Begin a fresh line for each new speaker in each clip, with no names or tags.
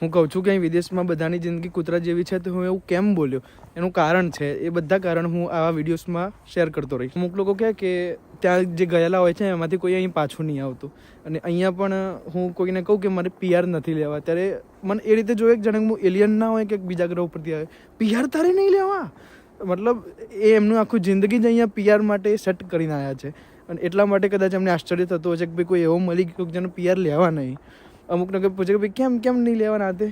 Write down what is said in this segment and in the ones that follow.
હું કહું છું કે અહીં વિદેશમાં બધાની જિંદગી કૂતરા જેવી છે, તો હું એવું કેમ બોલ્યો? એનું કારણ છે, એ બધા કારણ હું આવા વિડીયોઝમાં શેર કરતો રહીશ. અમુક લોકો કહે કે ત્યાં જે ગયેલા હોય છે, એમાંથી કોઈ અહીં પાછું નહીં આવતું. અને અહીંયા પણ હું કોઈને કહું કે મારે પીઆર નથી લેવા. ત્યારે મને એ રીતે જોયે કે જાણે હું એલિયન ના હોય કે બીજા ગ્રહ ઉપરથી આવે. પીઆર તારે નહીં લેવા? મતલબ, એ એમનું આખું જિંદગી જ અહીંયા પીઆર માટે સેટ કરીને આવ્યા છે. અને એટલા માટે કદાચ એમને આશ્ચર્ય થતું હશે કે ભાઈ કોઈ એવો મળી ગયો જેને પીઆર લેવા નહીં. અમુકને કંઈ પૂછે કે ભાઈ કેમ કેમ નહીં લેવાના તે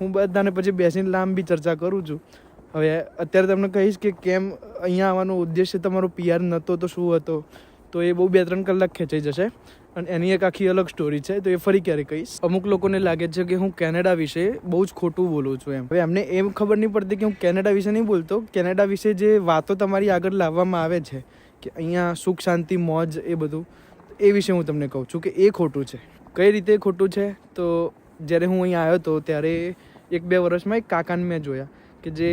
હું બધાને પછી બેસીને લાંબી ચર્ચા કરું છું. હવે અત્યારે તમને કહીશ કે કેમ અહીંયા આવવાનો ઉદ્દેશ્ય તમારો પીઆર નહોતો તો શું હતો? તો એ બહુ બે ત્રણ કલાક ખેંચાઈ જશે. અને એની એક આખી અલગ સ્ટોરી છે, તો એ ફરી ક્યારે કહીશ. અમુક લોકોને લાગે છે કે હું કેનેડા વિશે બહુ જ ખોટું બોલું છું એમ. હવે એમને એમ ખબર નહીં પડતી કે હું કેનેડા વિશે નહીં બોલતો. કેનેડા વિશે જે વાતો તમારી આગળ લાવવામાં આવે છે, કે અહીંયા સુખ, શાંતિ, મોજ એ બધું, એ વિશે હું તમને કહું છું કે એ ખોટું છે. કઈ રીતે ખોટું છે? તો જ્યારે હું અહીં આવ્યો હતો ત્યારે એક બે વર્ષમાં એક કાકાને મેં જોયા કે જે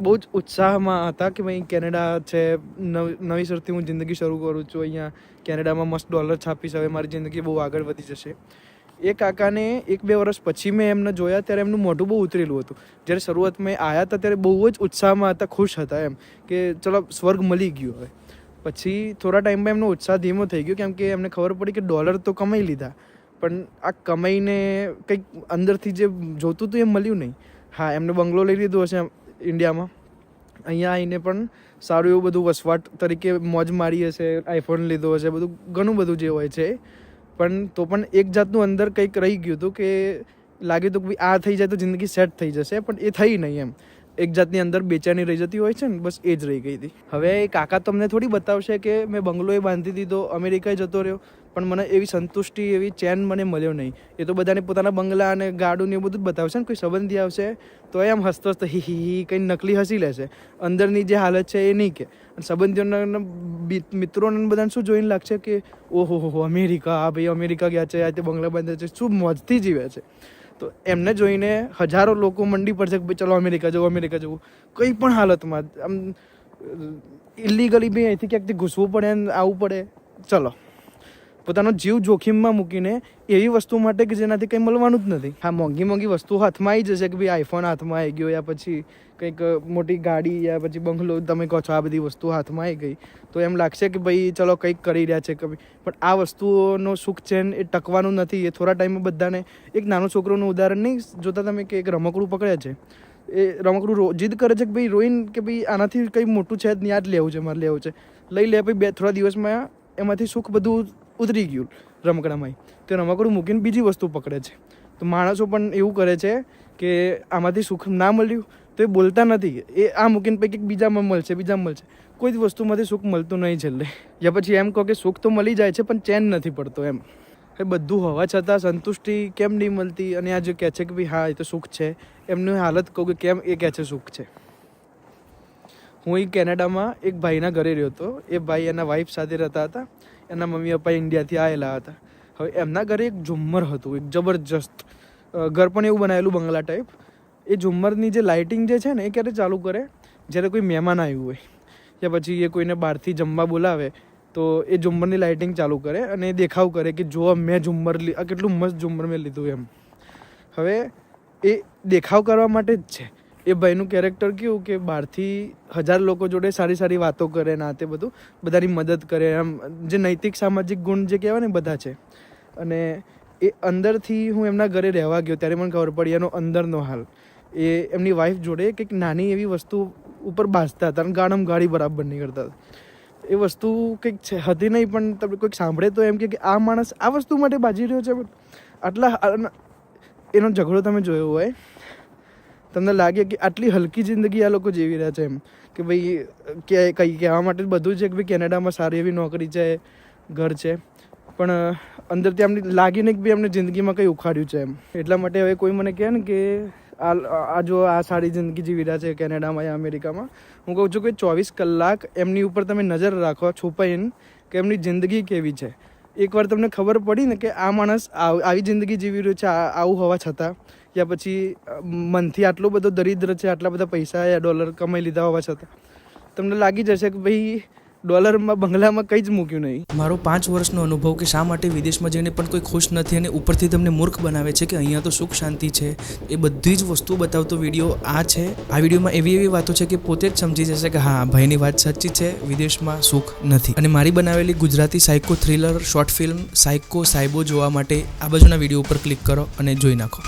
બહુ જ ઉત્સાહમાં હતા કે ભાઈ કેનેડા છે, નવ નવીસરથી હું જિંદગી શરૂ કરું છું અહીંયા. કેનેડામાં મસ્ત ડોલર છાપીશ, હવે મારી જિંદગી બહુ આગળ વધી જશે. એ કાકાને એક બે વર્ષ પછી મેં એમને જોયા ત્યારે એમનું મોઢું બહુ ઉતરેલું હતું. જ્યારે શરૂઆતમાં મેં આવ્યા હતા ત્યારે બહુ જ ઉત્સાહમાં હતા, ખુશ હતા એમ કે ચલો સ્વર્ગ મળી ગયું હવે. પછી થોડા ટાઈમમાં એમનો ઉત્સાહ ધીમો થઈ ગયો કેમ કે એમને ખબર પડી કે ડોલર તો કમાઈ લીધા. પણ આ કમાઈને કંઈક અંદરથી જે જોતું હતું એ મળ્યું નહીં. હા, એમને બંગલો લઈ લીધો હશે ઇન્ડિયામાં. અહીંયા આવીને પણ સારું એવું બધું વસવાટ તરીકે મોજ મારી હશે આઈફોન લીધો હશે, બધું ઘણું બધું જે હોય છે. પણ તો પણ એક જાતનું અંદર કંઈક રહી ગયું હતું કે લાગ્યું હતું કે આ થઈ જાય તો જિંદગી સેટ થઈ જશે, પણ એ થઈ નહીં એમ. એક જાતની અંદર બેચેની રહી જતી હોય છે ને, બસ એ જ રહી ગઈ હતી. હવે એ કાકા તમને થોડી બતાવશે કે મેં બંગલોએ બાંધી દીધો, અમેરિકાએ જતો રહ્યો, પણ મને એવી સંતુષ્ટિ, એવી ચેન મને મળ્યો નહીં. એ તો બધાને પોતાના બંગલા અને ગાડું ને એ બધું જ બતાવશે ને, કોઈ સંબંધી આવશે, તો એમ હસતો હસતો હી હી કંઈ નકલી હસી લેશે. અંદરની જે હાલત છે એ નહીં કે. અને સંબંધીઓના મિત્રોને બધાને શું જોઈને લાગશે કે, ઓહો હો, અમેરિકા, આ ભાઈ અમેરિકા ગયા છે, આ તે બંગલા બાંધ્યા છે, શું મોજથી જીવે છે? તો એમને જોઈને હજારો લોકો મંડી પડશે કે ચલો અમેરિકા જવું અમેરિકા જવું. કંઈ પણ હાલતમાં, આમ ઇલીગલી બી અહીંથી ક્યાંકથી ઘૂસવું પડે ને આવવું પડે. ચલો. પોતાનો જીવ જોખમમાં મૂકીને એવી વસ્તુ માટે કે જેનાથી કંઈ મળવાનું જ નથી. હા, મોંઘી મોંઘી વસ્તુ હાથમાં આવી જશે કે ભાઈ આઈફોન હાથમાં આવી ગયો યા પછી કંઈક મોટી ગાડી યા પછી બંગલો તમે કહો છો આ બધી વસ્તુ હાથમાં આવી ગઈ. તો એમ લાગશે કે ભાઈ ચલો કંઈક કરી રહ્યા છે કે ભાઈ. પણ આ વસ્તુઓનો સુખ છે એ ટકવાનું નથી. એ થોડા ટાઈમમાં બધાને એક નાનો છોકરોનું ઉદાહરણ નહીં, જોતા તમે કે એક રમકડું પકડે છે. એ રમકડું રો, જીદ કરે છે કે ભાઈ રોઈન કે ભાઈ આનાથી કંઈ મોટું છે જ નહીં આ જ લેવું છે, મારે લેવું છે. લઈ લે, પછી બે, થોડા દિવસમાં એમાંથી સુખ બધું ઉતરી ગયું રમકડામાં તે રમકડું મૂકીને બીજી વસ્તુ પકડે છે. તો માણસો પણ એવું કરે છે કે આમાંથી સુખ ના મળ્યું તો એ બોલતા નથી. એ આ મૂકીને પૈકી બીજામાં મળશે બીજામાં મળશે. કોઈ જ વસ્તુમાંથી સુખ મળતું નહીં છેલ્લે. યા પછી એમ કહો કે સુખ તો મળી જાય છે, પણ ચેન નથી પડતો એમ. એ બધું હોવા છતાં સંતુષ્ટિ કેમ નહીં મળતી? અને આ જે કહે છે કે ભાઈ, હા, એ તો સુખ છે. એમની હાલત કહું કે કેમ એ કહે છે સુખ છે. હું એ કેનેડામાં એક ભાઈના ઘરે રહ્યો હતો. એ ભાઈ એના વાઈફ સાથે રહેતા હતા. એના મમ્મી પપ્પા ઇન્ડિયાથી આવેલા હતા. હવે એમના ઘરે એક ઝુમ્મર હતું, એક જબરજસ્ત ઘર પણ એવું બનાવેલું બંગલા ટાઈપ એ ઝુમ્મરની જે લાઇટિંગ જે છે ને, એ ક્યારે ચાલુ કરે? જ્યારે કોઈ મહેમાન આવ્યું હોય. કે પછી એ કોઈને બહારથી જમવા બોલાવે, તો એ ઝુમ્મરની લાઇટિંગ ચાલુ કરે અને એ દેખાવ કરે કે જો મેં ઝુમ્મર આ કેટલું મસ્ત ઝુમ્મર મેં લીધું એમ. હવે એ દેખાવ કરવા માટે જ છે. એ ભાઈનું કેરેક્ટર કેવું કે બહારથી હજાર લોકો જોડે સારી સારી વાતો કરે ના તે બધું, બધાની મદદ કરે. એમ જે નૈતિક સામાજિક ગુણ જે કહેવાય ને બધા છે. અને એ અંદરથી હું એમના ઘરે રહેવા ગયો ત્યારે મને ખબર પડી એનો અંદરનો હાલ. એ એમની વાઈફ જોડે કંઈક નાની એવી વસ્તુ ઉપર બાંધતા હતા અને ગાળમ ગાળી બરાબર નહીં કરતા હતા. એ વસ્તુ કંઈક છે, હતી નહીં પણ તમે કોઈક સાંભળે તો એમ કે આ માણસ આ વસ્તુ માટે બાજી રહ્યો છે. આટલા, એનો ઝઘડો તમે જોયો હોય. તમને લાગે કે આટલી હલકી જિંદગી આ લોકો જીવી રહ્યા છે એમ? કે ભાઈ, કે કંઈ કહેવા માટે બધું છે કે ભાઈ કેનેડામાં સારી એવી નોકરી છે, ઘર છે. પણ અંદરથી આમને લાગીને કે ભાઈ એમને જિંદગીમાં કંઈ ઉખાડ્યું છે એમ? એટલા માટે હવે કોઈ મને કહે ને કે આ આ જો આ સારી જિંદગી જીવી રહ્યા છે કેનેડામાં યા અમેરિકામાં, હું કહું છું કે ચોવીસ કલાક એમની ઉપર તમે નજર રાખો, છુપાઈને, કે એમની જિંદગી કેવી છે. એકવાર તમને ખબર પડી ને કે આ માણસ આવ- જિંદગી જીવી રહ્યો છે આવું હોવા છતાં. યા પછી મનથી આટલો બધો દરિદ્ર છે, આટલા બધા પૈસા યા ડોલર કમાઈ લીધા હોવા છતાં, તમને લાગી જશે કે ભાઈ, ડોલરમાં, બંગલામાં કંઈ જ મૂક્યું નહીં.
મારો પાંચ વર્ષનો અનુભવ કે શા માટે વિદેશમાં જઈને પણ કોઈ ખુશ નથી અને ઉપરથી તમને મૂર્ખ બનાવે છે કે અહીંયા તો સુખ શાંતિ છે, એ બધી જ વસ્તુ બતાવતો વીડિયો આ છે. આ વિડીયોમાં એવી એવી વાતો છે કે પોતે જ સમજી જશે કે હા ભાઈની વાત સાચી છે, વિદેશમાં સુખ નથી. અને મારી બનાવેલી Gujarati psycho thriller, short film psycho સાયબો જોવા માટે આ બાજુના વીડિયો ઉપર ક્લિક કરો અને જોઈ નાખો.